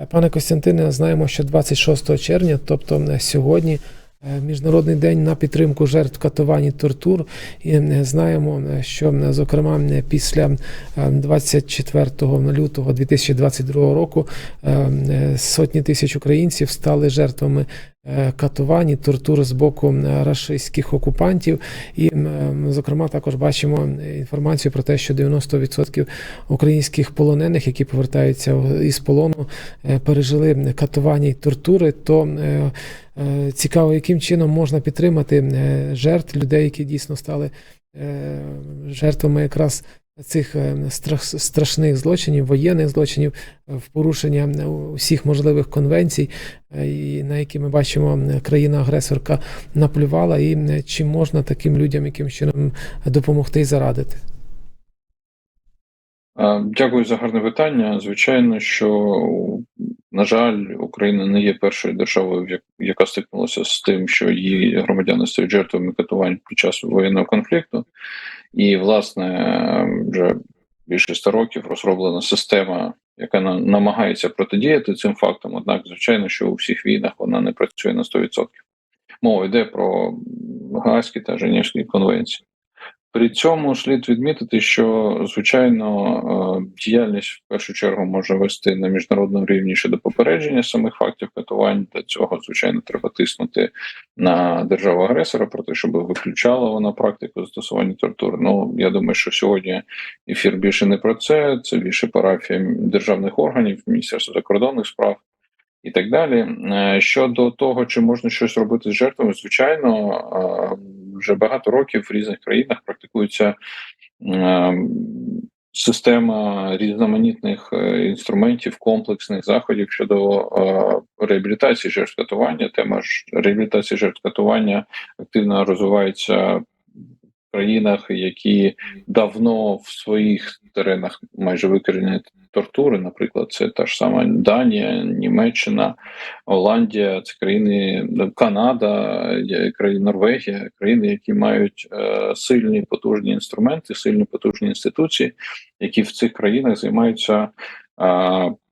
Е, Пане Костянтине, знаємо, що 26 червня, тобто е, сьогодні, е, Міжнародний день на підтримку жертв катувань і тортур. І знаємо, що зокрема після е, 24 лютого 2022 року сотні тисяч українців стали жертвами катувань і тортур з боку е, рашистських окупантів. І, е, зокрема, також бачимо е, інформацію про те, що 90% українських полонених, які повертаються із полону, е, пережили катування і тортури. То е, е, цікаво, яким чином можна підтримати е, жертв людей, які дійсно стали е, жертвами якраз цих е, страшних злочинів, воєнних злочинів, е, в порушення усіх можливих конвенцій, е, на які ми бачимо, е, країна-агресорка наплювала, і е, чи можна таким людям яким чином допомогти і зарадити? Дякую за гарне питання. Звичайно, що на жаль, Україна не є першою державою, яка стикнулася з тим, що її громадяни стають жертвами катувань під час воєнного конфлікту. І, власне, вже більше ста років розроблена система, яка на- намагається протидіяти цим фактам. Однак, звичайно, що у всіх війнах вона не працює на 100%. Мова йде про Гаазькі та Женевські конвенції. При цьому слід відмітити, що звичайно е, діяльність в першу чергу може вести на міжнародному рівні щодо попередження самих фактів катувань. Для цього звичайно треба тиснути на державу агресора про те, щоб виключала вона практику застосування тортур. Ну я думаю, що сьогодні ефір більше не про це. Це більше парафія державних органів, міністерства закордонних справ. І так далі. Е, Щодо того, чи можна щось робити з жертвами, звичайно, е, вже багато років в різних країнах практикується е, система різноманітних е, інструментів, комплексних заходів щодо е, реабілітації жертв катування. Тема ж реабілітації жертв катування активно розвивається в країнах, які давно в своїх теренах майже викорінені тортури. Наприклад, це та ж сама Данія, Німеччина, Голландія, це країни Канада, країни Норвегія, країни, які мають е, сильні потужні інструменти, сильні потужні інституції, які в цих країнах займаються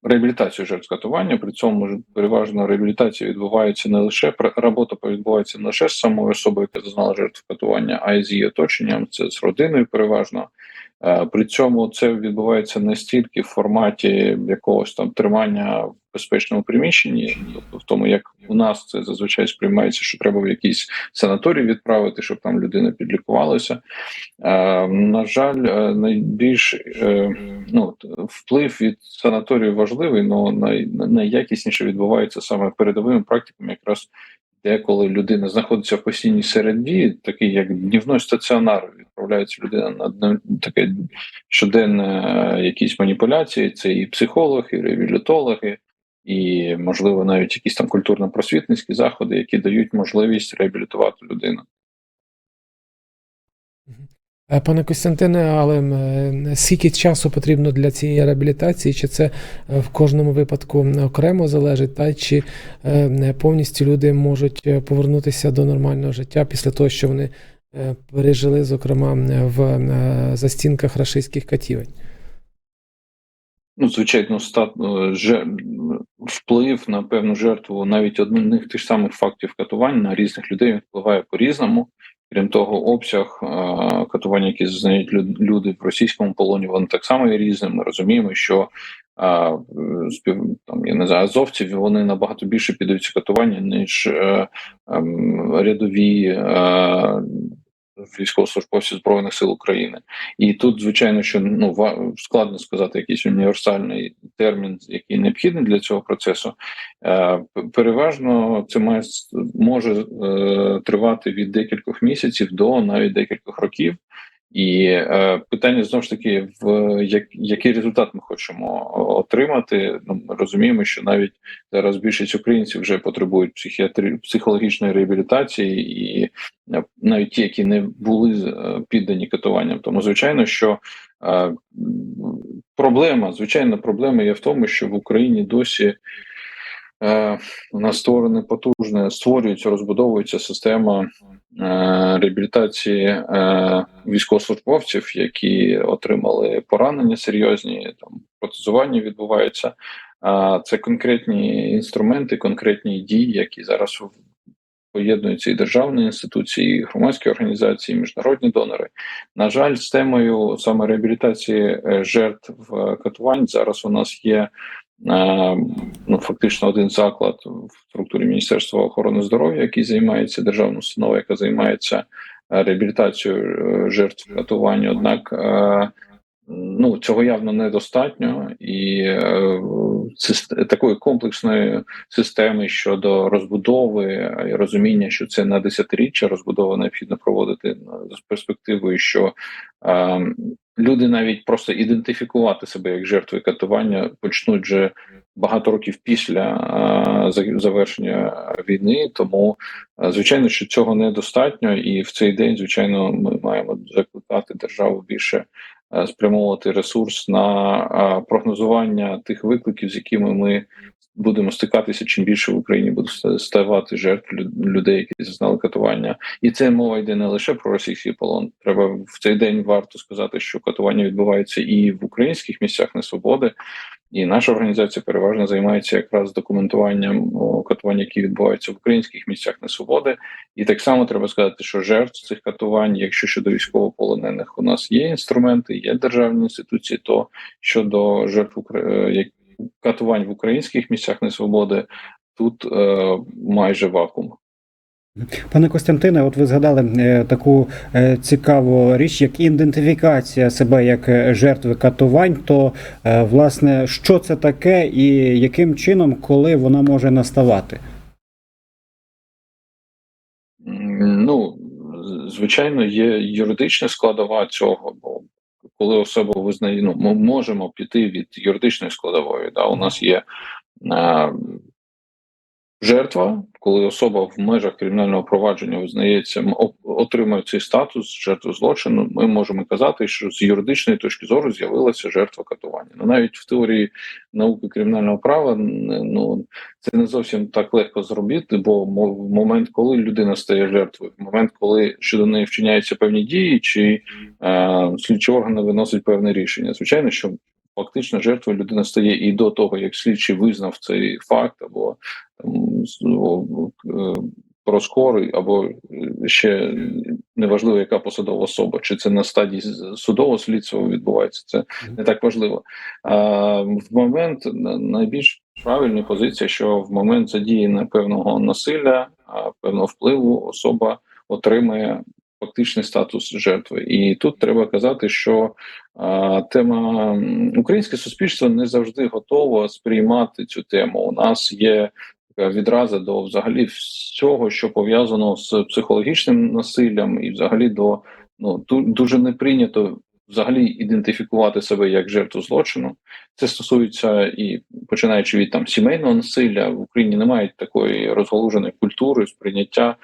реабілітацією жертв катування. При цьому переважно реабілітація відбувається не лише робота відбувається не лише з самою особою, яка зазнала жертв катування, а й з її оточенням, це з родиною переважно. Е, При цьому це відбувається не стільки в форматі якогось там тримання безпечному приміщенні, тобто в тому, як у нас це зазвичай сприймається, що треба в якийсь санаторій відправити, щоб там людина підлікувалася. Е, На жаль, е, найбільш е, ну вплив від санаторію важливий, але най, найякісніше відбувається саме передовими практиками, якраз де коли людина знаходиться в постійній середі, такий як днівний стаціонар, відправляється людина на таке щоденне е, якісь маніпуляції. Це і психологи, і реабілітологи, і можливо навіть якісь там культурно-просвітницькі заходи, які дають можливість реабілітувати людину. Е, Пане Костянтине, але е, скільки часу потрібно для цієї реабілітації? Чи це е, в кожному випадку окремо залежить, та чи повністю люди можуть повернутися до нормального життя після того, що вони пережили, зокрема, в застінках рашистських катівень? Ну, звичайно, стат е, вплив на певну жертву навіть одних тих самих фактів катувань на різних людей впливає по-різному. Крім того, обсяг е, катування, які зазнають люди в російському полоні, вони так само є різним. Ми розуміємо, що е, спів там я не знаю, азовців вони набагато більше піддаються катування, ніж ем, рядові е, військовослужбовці збройних сил України. І тут, звичайно, що ну складно сказати якийсь універсальний термін, який необхідний для цього процесу. Е, Переважно це має може е, тривати від декількох місяців до навіть декількох років. І е, питання знову ж таки, в як, який результат ми хочемо отримати. Ну, ми розуміємо, що навіть зараз більшість українців вже потребують психіатри психологічної реабілітації, і е, навіть ті, які не були е, піддані катуванням. Тому звичайно, що е, проблема, звичайна проблема є в тому, що в Україні досі. Е, у створене потужне, створюється, розбудовується система е, реабілітації е, військовослужбовців, які отримали поранення серйозні, там протезування відбувається. це конкретні інструменти, конкретні дії, які зараз поєднуються і державні інституції, і громадські організації, і міжнародні донори. На жаль, з темою саме реабілітації жертв катувань зараз у нас є ну фактично один заклад в структурі Міністерства охорони здоров'я, який займається державною установою, яка займається е, реабілітацією е, жертв катувань. Однак е, ну цього явно недостатньо, і е, такої комплексної системи щодо розбудови і розуміння, що це на десятиріччя розбудова необхідно проводити е, з перспективою, що е, люди навіть просто ідентифікувати себе як жертви катування почнуть вже багато років після завершення війни. Тому звичайно, що цього недостатньо, і в цей день, звичайно, ми маємо закликати державу більше спрямовувати ресурс на прогнозування тих викликів, з якими ми будемо стикатися, чим більше в Україні буде ставати жертв лю- людей, які зазнали катування. І це мова йде не лише про російський полон. Треба в цей день варто сказати, що катування відбувається і в українських місцях несвободи. І наша організація переважно займається якраз документуванням катувань, які відбуваються в українських місцях несвободи. І так само треба сказати, що жертв цих катувань, якщо щодо військовополонених у нас є інструменти, є державні інституції, то щодо жертв е, катувань в українських місцях несвободи, тут е, майже вакуум. Пане Костянтине, от ви згадали е, таку е, цікаву річ, як ідентифікація себе як е, жертви катувань. То е, власне, що це таке, і яким чином, коли вона може наставати? Ну, звичайно, є юридична складова цього, бо коли особа визнає, ну, ми можемо піти від юридичної складової. Да, у нас є е, жертва, коли особа в межах кримінального провадження визнається, отримує цей статус жертви злочину. Ми можемо казати, що з юридичної точки зору з'явилася жертва катування. Ну навіть в теорії науки кримінального права ну це не зовсім так легко зробити, бо в момент, коли людина стає жертвою, в момент, коли щодо неї вчиняються певні дії, чи е, слідчі органи виносять певне рішення. Звичайно, що фактично жертвою людина стає і до того, як слідчий визнав цей факт, або е, про скорий, або е, ще неважливо, яка посадова особа, чи це на стадії судового слідства відбувається. Це не так важливо. А в момент найбільш правильна позиція, що в момент задіяння певного насилля, певного впливу особа отримує фактичний статус жертви. І тут треба казати, що а, тема українське суспільство не завжди готово сприймати цю тему. У нас є така до взагалі всього, що пов'язано з психологічним насиллям, і взагалі до ну ду- дуже не прийнято взагалі ідентифікувати себе як жертву злочину. Це стосується і починаючи від там сімейного насилля в Україні немає такої розгалуженої культури сприйняття,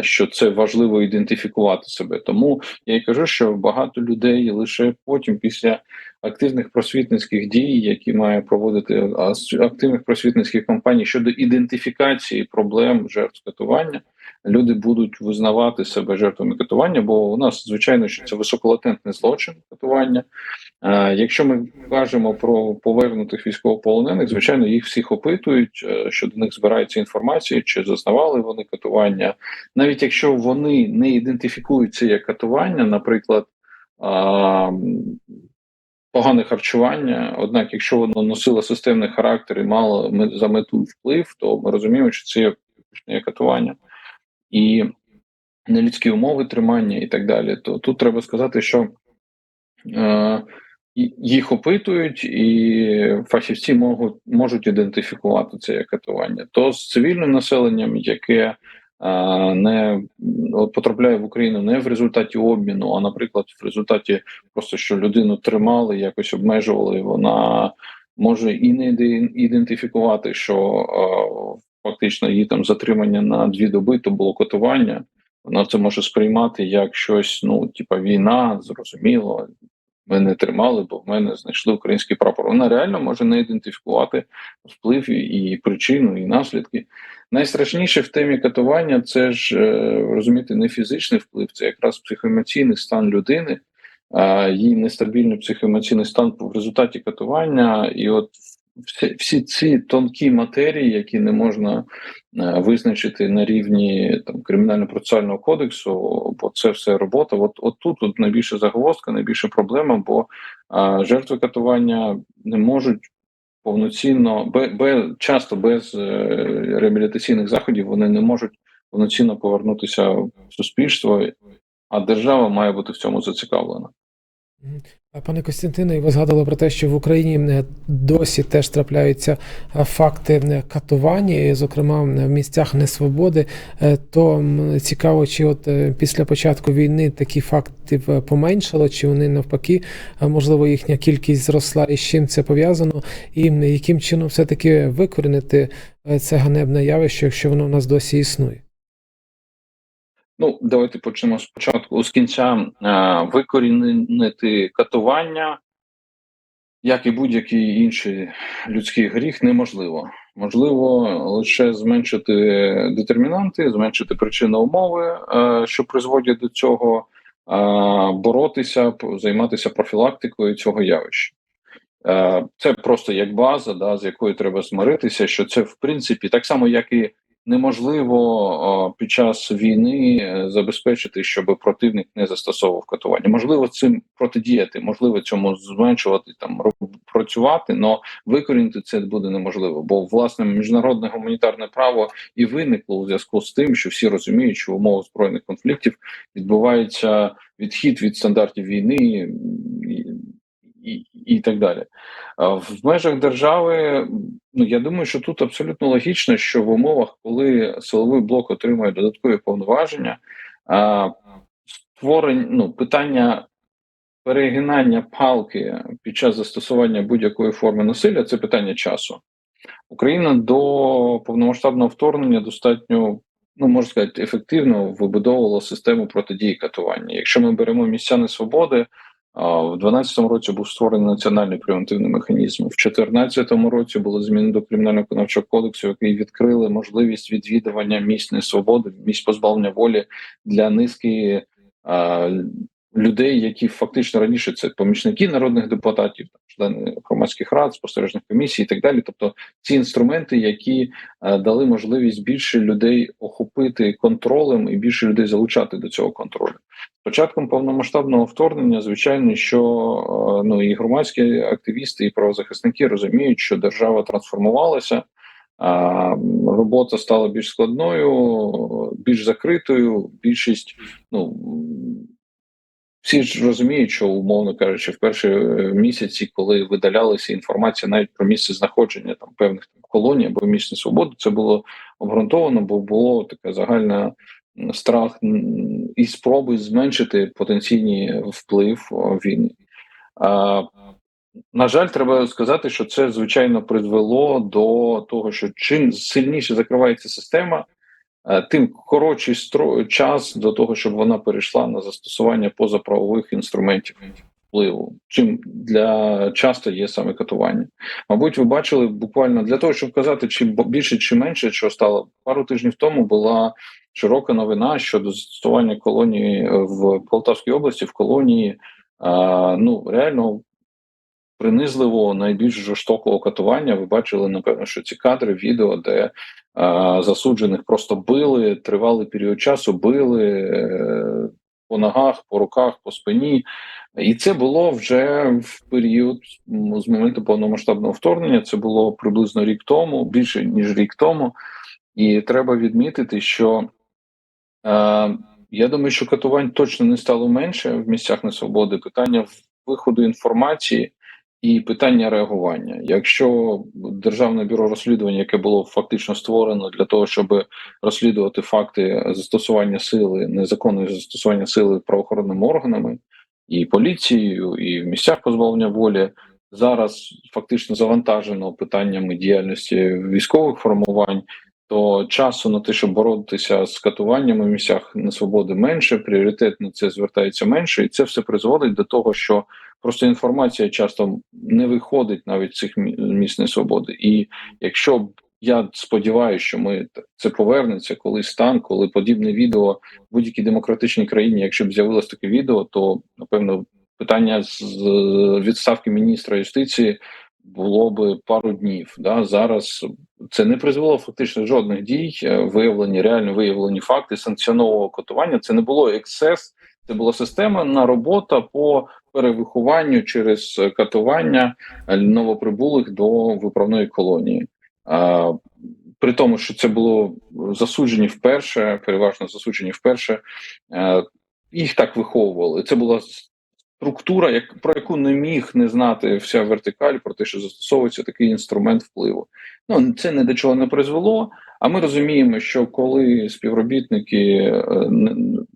що це важливо ідентифікувати себе. Тому я й кажу, що багато людей лише потім, після активних просвітницьких дій, які має проводити активних просвітницьких кампаній щодо ідентифікації проблем жертв катування. Люди будуть визнавати себе жертвами катування, бо у нас звичайно що це високолатентний злочин катування. Е, Якщо ми кажемо про повернутих військовополонених, звичайно, їх всіх опитують, е, що до них збирається інформація, чи зазнавали вони катування. Навіть якщо вони не ідентифікуються як катування, наприклад, погане харчування. Однак, якщо воно носило системний характер і мало за мету вплив, то ми розуміємо, що це є катування і нелюдські умови тримання і так далі. То тут треба сказати, що е, їх опитують, і фахівці можуть, можуть ідентифікувати це як катування. То з цивільним населенням, яке е, не потрапляє в Україну не в результаті обміну, а наприклад, в результаті просто що людину тримали, якось обмежували, вона може і не ідентифікувати, що е, фактично її там затримання на дві доби то було катування. Вона це може сприймати як щось, ну, типа війна, зрозуміло. Мене тримали, бо в мене знайшли український прапор. Вона реально може не ідентифікувати вплив і, причину, і наслідки. Найстрашніше в темі катування це ж е, розуміти не фізичний вплив, це якраз психоемоційний стан людини, її нестабільний психоемоційний стан в результаті катування. І от всі, всі ці тонкі матерії, які не можна е, визначити на рівні там кримінально-процесуального кодексу, бо це все робота. От, от тут от найбільша загвоздка, найбільша проблема, бо е, жертви катування не можуть повноцінно, бе, часто без е, реабілітаційних заходів вони не можуть повноцінно повернутися в суспільство, а держава має бути в цьому зацікавлена. Пане Костянтине, ви згадували про те, що в Україні е, досі теж трапляються е, факти е, катування, зокрема в місцях несвободи. То цікаво, чи от після початку війни такі факти е, поменшало, чи вони навпаки, можливо, їхня кількість зросла, і з чим це пов'язано, і яким чином все-таки викорінити е, це ганебне явище, якщо воно в нас досі існує. Ну, давайте почнемо спочатку. З кінця е, викорінити катування, як і будь-який інший людський гріх, неможливо. Можливо лише зменшити детермінанти, зменшити причини умови, е, що призводять до цього, е, боротися, займатися профілактикою цього явища. Е, Це просто як база, да, з якою треба змиритися, що це в принципі так само, як і неможливо під час війни е, забезпечити, щоб противник не застосовував катування. Можливо, цим протидіяти, можливо, цьому зменшувати там працювати, але викорінити це буде неможливо, бо власне міжнародне гуманітарне право і виникло у зв'язку з тим, що всі розуміють, що в умовах збройних конфліктів відбувається відхід від стандартів війни і, і, так далі. В межах держави, ну я думаю, що тут абсолютно логічно, що в умовах, коли силовий блок отримує додаткові повноваження, а, створень, ну, питання перегинання палки під час застосування будь-якої форми насилля це питання часу. Україна до повномасштабного вторгнення достатньо, ну можна сказати, ефективно вибудовувала систему протидії катування. Якщо ми беремо місця несвободи, в 2012 році був створений національний превентивний механізм. В 2014 році було зміни до кримінального виконавчого кодексу, які відкрили можливість відвідування місць несвободи, місць позбавлення волі для низки а, людей, які фактично раніше це помічники народних депутатів, члени громадських рад, спостережних комісій і так далі. Тобто ці інструменти, які е, дали можливість більше людей охопити контролем і більше людей залучати до цього контролю. Початком повномасштабного вторгнення, звичайно, що е, ну і громадські активісти, і правозахисники розуміють, що держава трансформувалася. А робота стала більш складною, більш закритою. Більшість, ну всі ж розуміють, що умовно кажучи, в перші е, місяці, коли видалялася інформація навіть про місце знаходження там певних колоній або місць свободи, це було обґрунтовано, бо було така загальна м, страх і спроби зменшити потенційний вплив війни. На жаль, треба сказати, що це звичайно призвело до того, що чим сильніше закривається система, е, тим коротший час до того, щоб вона перейшла на застосування позаправових інструментів впливу. Чим для часто є саме катування. Мабуть, ви бачили буквально для того, щоб казати, чи більше чи менше, що стало пару тижнів тому була широка новина щодо застосування колонії в Полтавській області в колонії. А, ну реально принизливого, найбільш жорстокого катування. Ви бачили, напевно, що ці кадри, відео, де а, засуджених просто били, тривалий період часу били е, по ногах, по руках, по спині. І це було вже в період з моменту повномасштабного вторгнення. Це було приблизно рік тому, більше ніж рік тому. І треба відмітити, що е, я думаю, що катувань точно не стало менше в місцях несвободи. Питання виходу інформації і питання реагування. Якщо державне бюро розслідування, яке було фактично створено для того, щоб розслідувати факти застосування сили, незаконного застосування сили правоохоронними органами і поліцією, і в місцях позбавлення волі. Зараз фактично завантажено питаннями діяльності військових формувань, то часу на те, щоб боротися з катуваннями в місцях несвободи менше, пріоритет на це звертається менше, і це все призводить до того, що просто інформація часто не виходить навіть цих мі- місць несвободи. І якщо б я сподіваюся, що ми це повернеться колись стан, коли подібне відео в будь-якій демократичній країні, якщо б з'явилось таке відео, то напевно питання з відставки міністра юстиції було би пару днів. Да? Зараз це не призвело фактично жодних дій, е, виявлені реально виявлені факти санкціонованого катування. Це не було ексцес, це була системна робота по перевихованню через катування новоприбулих до виправної колонії. А, при тому, що це було засуджені вперше, переважно засуджені вперше, е, їх так виховували. Це була структура, як про яку не міг не знати вся вертикаль, про те, що застосовується такий інструмент впливу. Ну це ні до чого не призвело. А ми розуміємо, що коли співробітники е,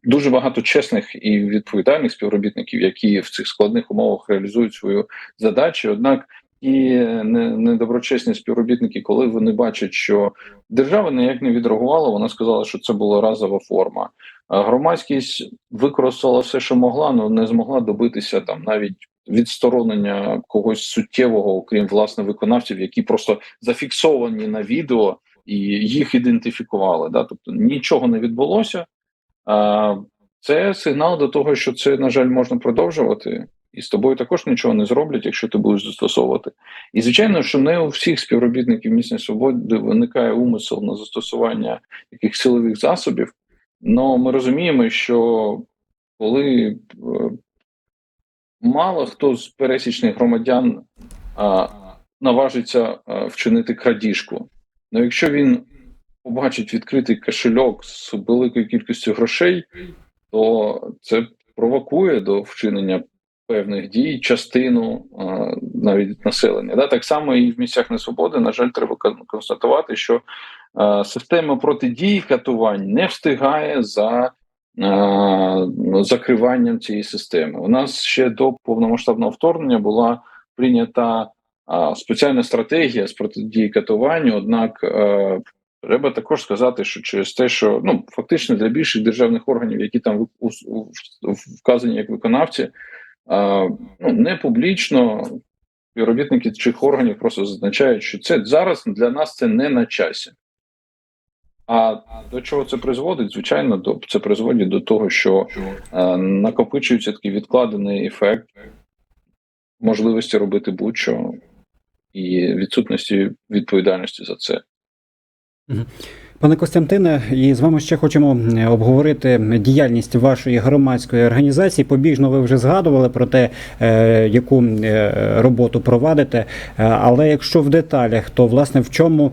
дуже багато чесних і відповідальних співробітників, які в цих складних умовах реалізують свою задачу, однак і не- недоброчесні співробітники, коли вони бачать, що держава ніяк не відреагувала, вона сказала, що це була разова форма. Громадськість використала все, що могла, але не змогла добитися там навіть відсторонення когось суттєвого, окрім власне виконавців, які просто зафіксовані на відео і їх ідентифікували. Да? Тобто нічого не відбулося. Це сигнал до того, що це, на жаль, можна продовжувати. І з тобою також нічого не зроблять, якщо ти будеш застосовувати. І звичайно, що не у всіх співробітників місця свободи виникає умисел на застосування яких силових засобів. але ми розуміємо, що коли е, мало хто з пересічних громадян а, наважиться а, вчинити крадіжку. Ну якщо він побачить відкритий кошельок з великою кількістю грошей, то це провокує до вчинення певних дій частину навіть населення. Да? Так само і в місцях несвободи, на жаль, треба констатувати, що система протидії катувань не встигає за закриванням цієї системи. У нас ще до повномасштабного вторгнення була прийнята спеціальна стратегія з протидії катуванню. Однак треба також сказати, що через те, що ну фактично для більших державних органів, які там вказані як виконавці, ну не публічно співробітники цих органів просто зазначають, що це зараз для нас це не на часі. А до чого це призводить? Звичайно, до це призводить до того, що е, накопичується такий відкладений ефект можливості робити будь-що і відсутності відповідальності за це. Пане Костянтине, і з вами ще хочемо е, обговорити діяльність вашої громадської організації. Побіжно ви вже згадували про те, е, яку е, роботу провадите. Але якщо в деталях, то власне в чому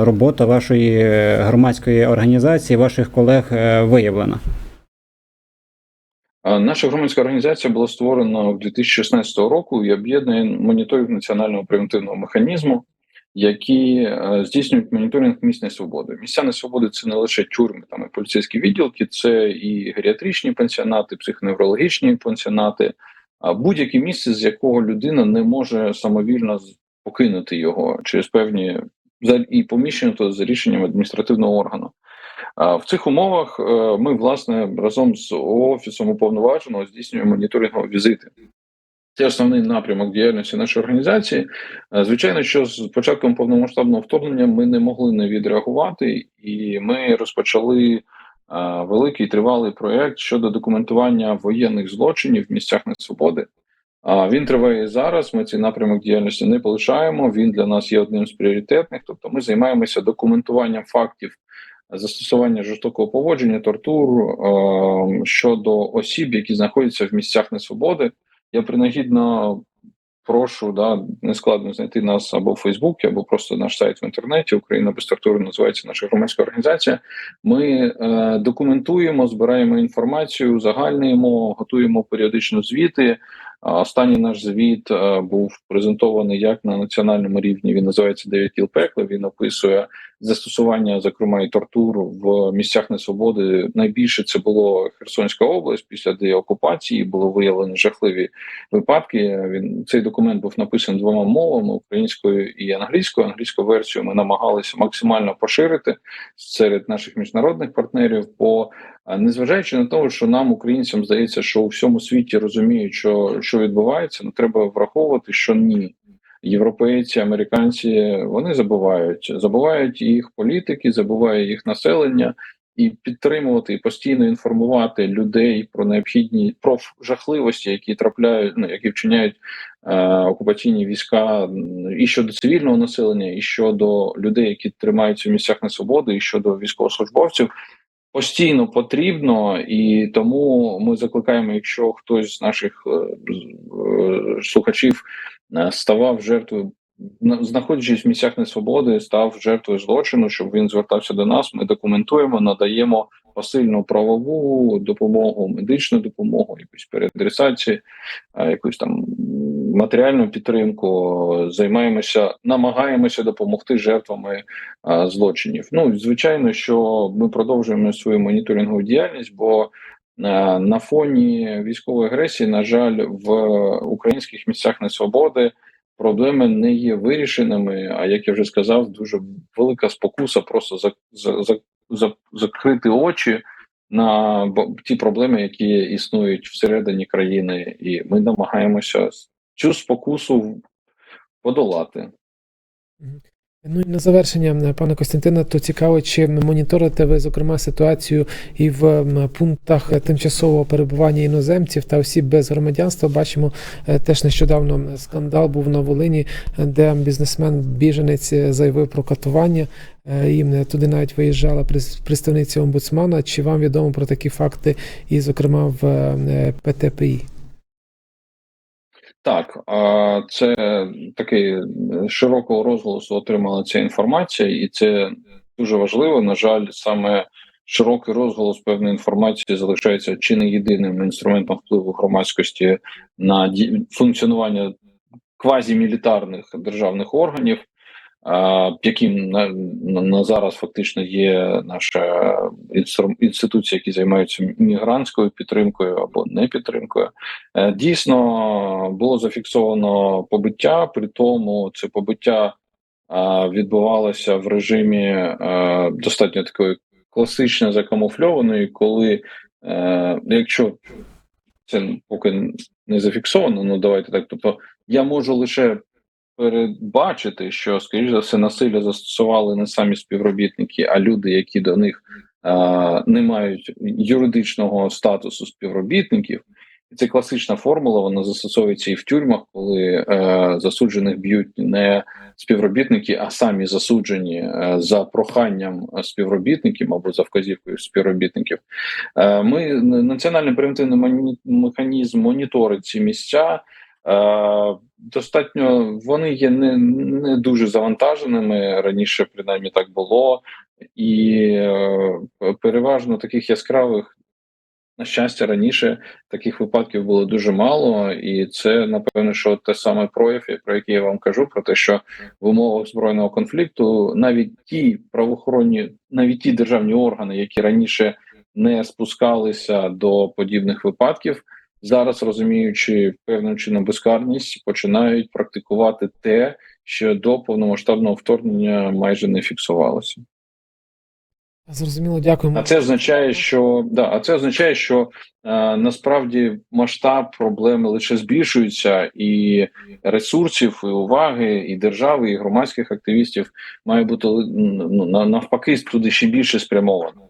робота вашої громадської організації, ваших колег виявлена? Наша громадська організація була створена 2016 року і об'єднує моніторинг національного превентивного механізму, які е, здійснюють моніторинг місць несвободи. Місця несвободи це не лише тюрми, там і поліцейські відділки, це і геріатричні пансіонати, психоневрологічні пансіонати, а будь-яке місце, з якого людина не може самовільно покинути його через певні і поміщення то за рішенням адміністративного органу. В цих умовах е, ми власне разом з офісом уповноваженого здійснюємо моніторингові візити. Це основний напрямок діяльності нашої організації. Е, Звичайно, що з початком повномасштабного вторгнення ми не могли не відреагувати, і ми розпочали е, великий тривалий проект щодо документування воєнних злочинів в місцях несвободи. Він триває і зараз. Ми цей напрямок діяльності не полишаємо. Він для нас є одним з пріоритетних. Тобто, ми займаємося документуванням фактів застосування жорстокого поводження, тортур е, щодо осіб, які знаходяться в місцях несвободи. Я принагідно прошу да нескладно знайти нас або в Фейсбуці, або просто наш сайт в інтернеті. Україна без тортури називається наша громадська організація. Ми е, документуємо, збираємо інформацію, загальнуємо, готуємо періодично звіти. Останній наш звіт е, був презентований як на національному рівні. Він називається «Дев'ять кіл пекла. Він описує застосування, зокрема, і тортур в місцях несвободи. Найбільше це було Херсонська область. Після деокупації було виявлені жахливі випадки. Він цей документ був написаний двома мовами українською і англійською. Англійську версію ми намагалися максимально поширити серед наших міжнародних партнерів. А, незважаючи на те, що нам, українцям, здається, що у всьому світі розуміють, що, що відбувається, ну треба враховувати, що ні. Європейці, американці вони забувають, забувають їх політики, забуває їх населення, і підтримувати, і постійно інформувати людей про необхідні про жахливості, які трапляють, ну які вчиняють е, окупаційні війська і щодо цивільного населення, і щодо людей, які тримаються в місцях несвободи, і щодо військовослужбовців. Постійно потрібно, і тому ми закликаємо, якщо хтось з наших е, е, слухачів е, ставав жертвою, на- знаходячись в місцях несвободи, став жертвою злочину, щоб він звертався до нас. Ми документуємо, надаємо посильну правову допомогу, медичну допомогу, якусь переадресації, е, якусь там матеріальну підтримку. Займаємося, намагаємося допомогти жертвами е, злочинів. Ну звичайно, що ми продовжуємо свою моніторингову діяльність, бо е, на фоні військової агресії, на жаль, в українських місцях несвободи проблеми не є вирішеними. А як я вже сказав, дуже велика спокуса просто за, за, за, за закрити очі на ті проблеми, які існують всередині країни, і ми намагаємося цю спокусу подолати. Ну і на завершення, пане Костянтине, то цікаво, чи моніторите ви, зокрема, ситуацію і в пунктах тимчасового перебування іноземців та осіб без громадянства. Бачимо, е, теж нещодавно скандал був на Волині, е, де бізнесмен біженець е, заявив про катування. І туди навіть виїжджала представниця омбудсмана. Чи вам відомо про такі факти, і, зокрема, в ПТПІ? Так, це такий широкого розголосу отримала ця інформація, і це дуже важливо. На жаль, саме широкий розголос певної інформації залишається чи не єдиним інструментом впливу громадськості на функціонування квазімілітарних державних органів, яким на, на, зараз фактично є наша інституція, які займаються мігрантською підтримкою або не підтримкою. Е, Дійсно було зафіксовано побиття, при тому це побиття відбувалося в режимі е, достатньо такої класично закамуфльованої, коли е, якщо це поки не зафіксовано, ну давайте так. Тобто я можу лише передбачити, що скоріш за все насилля застосували не самі співробітники, а люди, які до них е, не мають юридичного статусу співробітників. І це класична формула. Вона застосовується і в тюрмах, коли е, засуджених б'ють не співробітники, а самі засуджені е, за проханням співробітників або за вказівкою співробітників. Е, ми національний превентивний механізм моніторить ці місця. Е, достатньо вони є не, не дуже завантаженими раніше, принаймні так було, і е, переважно таких яскравих. На щастя, раніше таких випадків було дуже мало, і це напевно, що те саме прояв, про який я вам кажу, про те, що в умовах збройного конфлікту навіть ті правоохоронні, навіть ті державні органи, які раніше не спускалися до подібних випадків, зараз розуміючи певним чином безкарність, починають практикувати те, що до повномасштабного вторгнення майже не фіксувалося. Зрозуміло, дякуємо. А це означає, що да, а це означає, що е, насправді масштаб проблеми лише збільшується, і ресурсів, і уваги, і держави, і громадських активістів має бути ну, навпаки туди ще більше спрямовано.